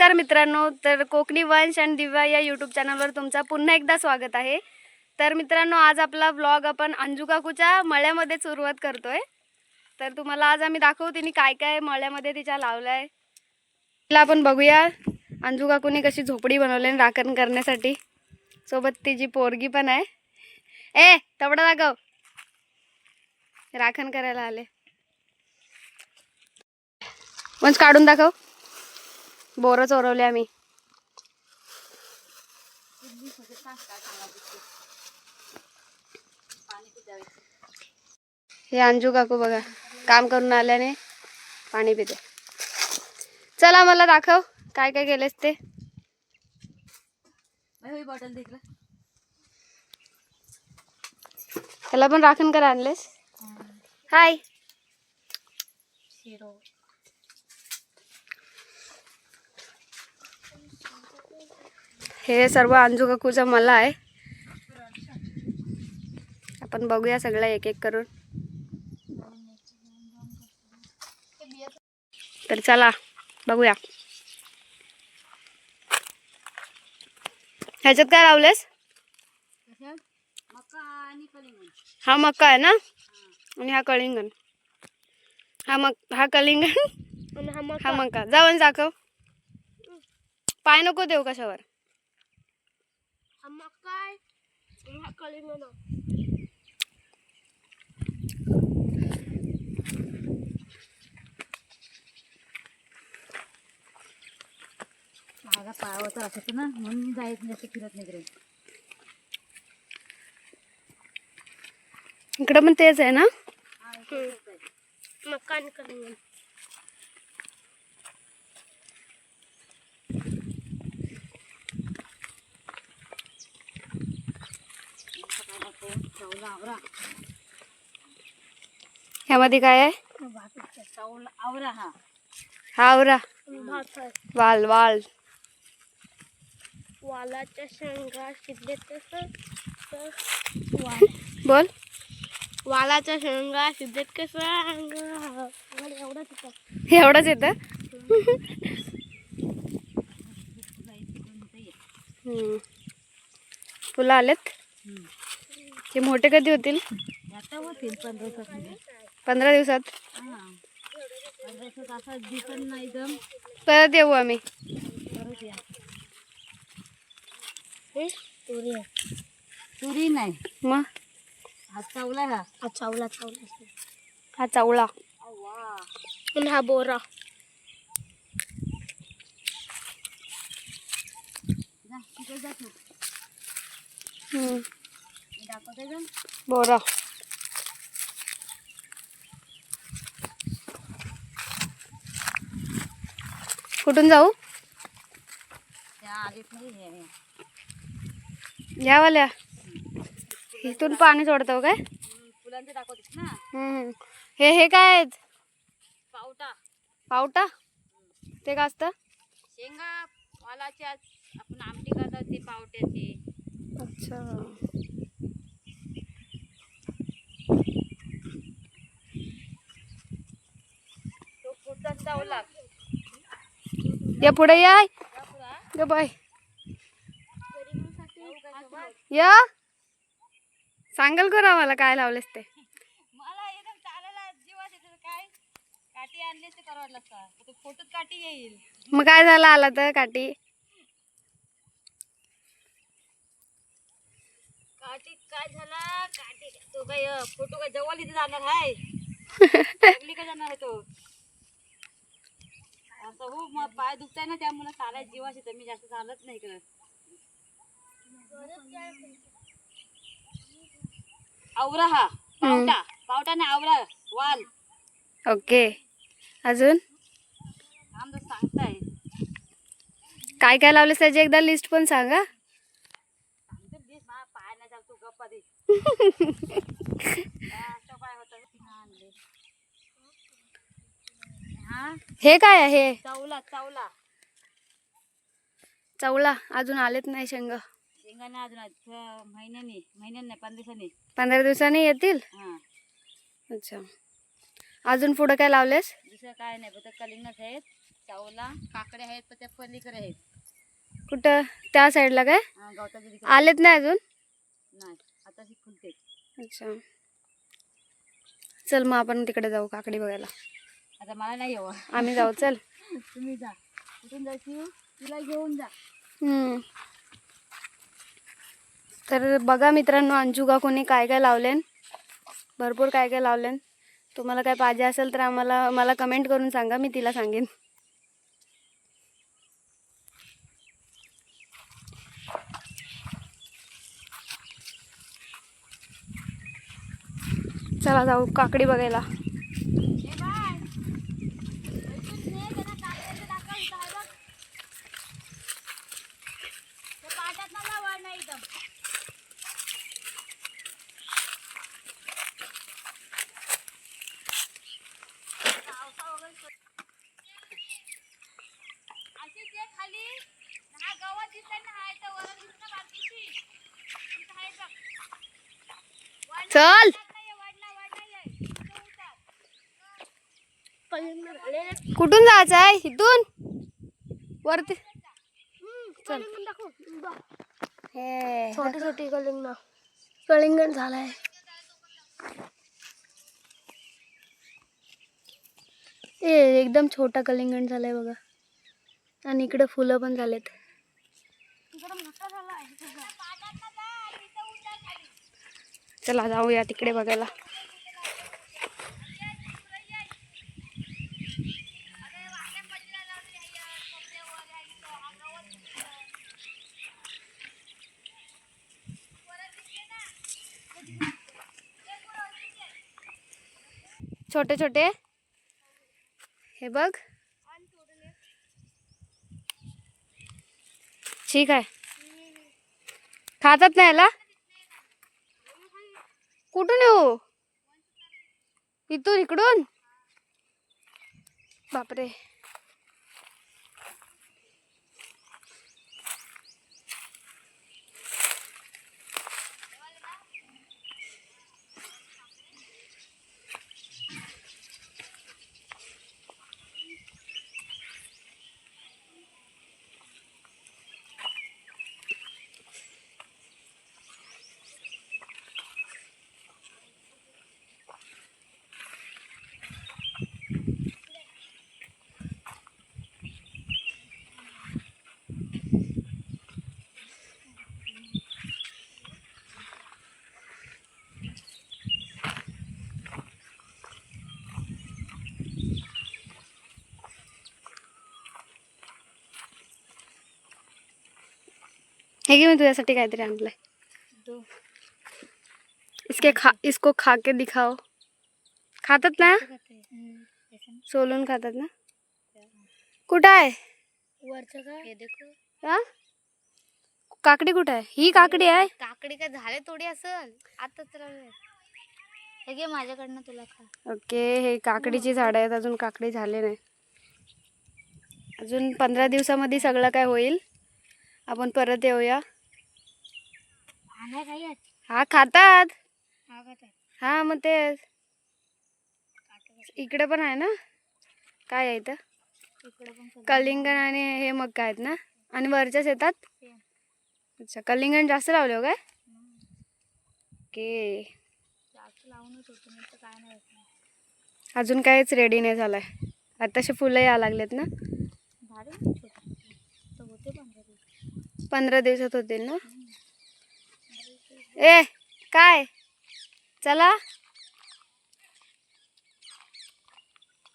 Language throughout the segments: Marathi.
नमस्कार मित्रांनो तर कोकणी वंश आणि दिव्या या यूट्यूब चॅनलवर तुमचा पुन्हा एकदा स्वागत आहे. तर मित्रांनो आज आपला व्लॉग आपण अंजू काकूच्या मळ्यामध्ये सुरुवात करतोय. तर तुम्हाला आज आम्ही दाखवू तिने काय काय मळ्यामध्ये तिच्या लावलं आहे तिला आपण बघूया. अंजू काकूने कशी झोपडी बनवली आहे राखण करण्यासाठी. सोबत तिची पोरगी पण आहे. ए तबडा दाखव. राखण करायला आले. वंश काढून दाखव. बोरं चोरवले आम्ही. हे अंजू काकू बघा काम करून आल्याने पाणी पिते. चला मला दाखव काय काय केलेस ते. बॉटल त्याला पण राखण करा आणलेस. हाय हे सर्व अंजू काकूचं मला आहे. आपण बघूया सगळं एक एक करून. तर चला बघूया. ह्याच्यात काय लावलेस हा मका आहे ना? आणि हा कलिंगण हा मक हा कलिंगण हा मका. जाऊन दाखव. पाय नको देऊ कशावर. माझा पायावर तर असायचं ना म्हणून मी जायचं जास्त फिरत नाही इकडे इकडं पण तेच आहे ना मका आणि ह्यामध्ये काय आहे? आवरा हा. हा आवरा. वाल वाल. वालाच्या शेंगा शिजले तसं बोल. वालाच्या शेंगा शिजत कसं एवढंच एवढंच येतं. फुलं आलेत? ते मोठे कधी होतील? आता होतील पंधरा दिवसात पंधरा दिवसात? हा पंधरा दिवसात असं दिसत नाही परत येऊ आम्ही. परत या तुरी तुरी नाही. मग? हा चावला हा. हा चावला चावला. हा आणि हा बोरा. जा तिकडे हम्म. बोरा. कुठून जाऊ? त्या आलीत नाही हे हे. या वाल्या. इथून पाणी सोडतो काय? फुलांचे दाखवतेस ना. हे हे काय आहेत? पावटा. पावटा? ते का असतं? शेंगा वालाच्या आपण आमटी करतात ते पावट्याचे. अच्छा तो पुढचा चावला या पुढे या. ग बाय या. सांगाल करा मला काय लावलेस ते? मग काय झालं आला तर काठी? काठी काय झाला? काठी तो काय फोटो काय जवळ इथे जाणार आहे लागली का जाणार आहे तो. असं हो मग पाय दुखताय ना त्यामुळे चालायला जीवाच येतं मी जास्त चालत नाही इकडं. आवरा हा पावटा. पावटा नाही आवरा. वाल. ओके. अजून? आमचं सांगताय. काय काय लावलेस त्याची एकदा लिस्ट पण सांगा. सांगते दिस मा पाय नाही चालतो गप्पा दे असं पाय होतं आणले हा काय आहे? चावला चावला. अजून आलेत नाही शेंग. शेंगाने अजून महिन्यानी महिन्याने नाही पंधरा दिवसांनी. पंधरा दिवसांनी येतील? हा. अच्छा. अजून पुढं काय लावलेस? दुसरं काय नाही. फक्त कलिंगच आहेत चावला काकडे आहेत पण त्या पलीकडे आहेत. कुठं? त्या साईडला काय? हा, गवताच्या तिकडे. आलेत नाही अजून? नाही. आता ती. फुलते अच्छा. चल मग आपण तिकडे जाऊ काकडी बघायला. आता मला नाही यावं आम्ही जाऊ चल. तुम्ही जा. कुठून जायची? तिला घेऊन जा. हम्म. तर बघा मित्रांनो अंजू काकूने काय काय लावलेन? भरपूर काय काय लावलेन. तुम्हाला काय पाहिजे असेल तर आम्हाला मला कमेंट करून सांगा मी तिला सांगेन. चला जाऊ काकडी बघायला. चल. कुठून जायचं आहे इथून? वरती. चल. छोटी छोटी कलिंग कलिंगण झालाय. ए एकदम छोटा कलिंगण झालाय बघा. आणि इकडे फुलं पण झालेत. चला जाऊया तिकडे बघायला. छोटे छोटे. हे बघ. ठीक आहे. खातात नाही याला? कुठून येऊ? इथून इकडून? बापरे. हे घे मी तुझ्यासाठी काहीतरी आणलंय दो. इसके खा इसको खा के दिखाओ। खातात ना सोलून खातात ना कुठं आहे वरचं काय हे देखो। हा? काकडी कुठं आहे ही काकडी आहे काकडी काय झाले थोडी असल। आता तर हे घे माझ्याकडनं तुला खा। ओके हे काकडीची झाडं आहेत. अजून काकडी झाले नाही. अजून पंधरा दिवसामध्ये सगळं काय होईल? आपण परत येऊया हा खातात? हा का? हा मग ते इकडे पण आहे ना? काय आहे इथं? कलिंगण आणि हे मग काय आहेत ना? आणि वरच्या शेतात. अच्छा कलिंगण जास्त लावले हो काय? नाही. अजून काहीच रेडी नाही झालंय. आताशे फुलं या लागलेत ना झाले ना छोटे तर होते पंधरा दिवस पंधरा दिवसात होतील ना? ए काय? चला.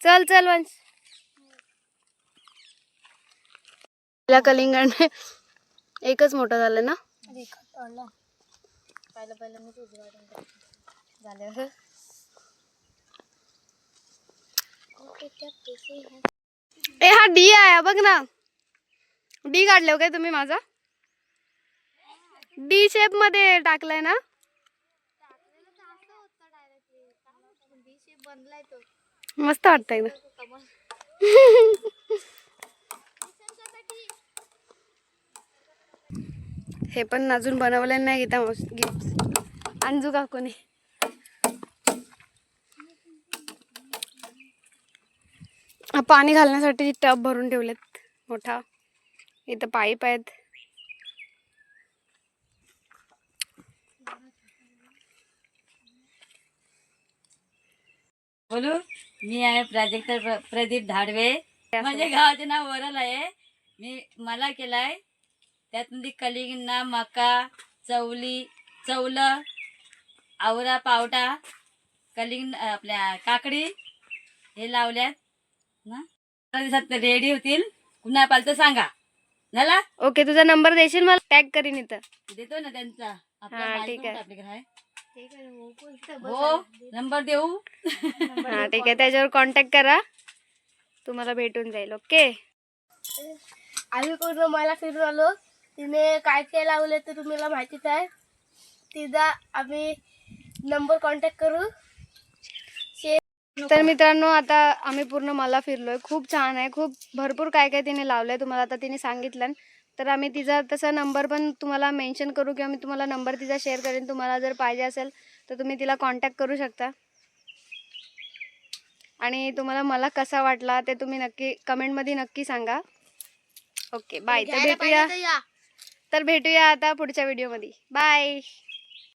चल चल वंश. पहिला कलिंगण एकच मोठा झालं ना? पहिलं पहिलं मी झालं ए हा डी आहे बघ ना. डी काढले हो काय तुम्ही माझा? डी शेपमध्ये टाकलाय ना? मस्त वाटत ना. हे पण अजून बनवलं नाही गीता गिफ्ट आणजू का कोणी पाणी घालण्यासाठी टब भरून ठेवलेत. मोठा. इथं पाईप आहेत. बोलू? मी आहे प्राजक्ता प्र- प्रदीप धाडवे. माझ्या गावाचे नाव वरल आहे. मी मला केलाय. त्यातमध्ये कलिंगना मका चवली चवलं आवरा पावटा कलिंग आपल्या काकडी हे लावल्यात. ना? दिवसात रेडी होतील. कुणा पालतं सांगा. झाला? ओके तुझा नंबर देशील मला? टॅग करीन इथं. देतो ना त्यांचा. आपला ठीक आहे. आहे हो. नंबर देऊ? हा ठीक आहे. त्याच्यावर कॉन्टॅक्ट करा. तुम्हाला भेटून जाईल ओके? आम्ही पूर्ण मला फिरून आलो. तिने काय काय लावले ते तुम्हाला माहितीच आहे. तिचा आम्ही नंबर कॉन्टॅक्ट करू. तर मित्रांनो आता आम्ही पूर्ण मला फिरलोय. खूप छान आहे. खूप भरपूर काय काय तिने लावलंय तुम्हाला. आता तिने सांगितलं. तर आम्ही तिचा तसा नंबर पण तुम्हाला मेन्शन करू किंवा मी तुम्हाला नंबर तिचा शेअर करेन. तुम्हाला जर पाहिजे असेल तर तुम्ही तिला कॉन्टॅक्ट करू शकता. आणि तुम्हाला मला कसा वाटला ते तुम्ही नक्की कमेंटमध्ये नक्की सांगा. ओके बाय तर भेटूया. तर भेटूया आता पुढच्या व्हिडिओमध्ये बाय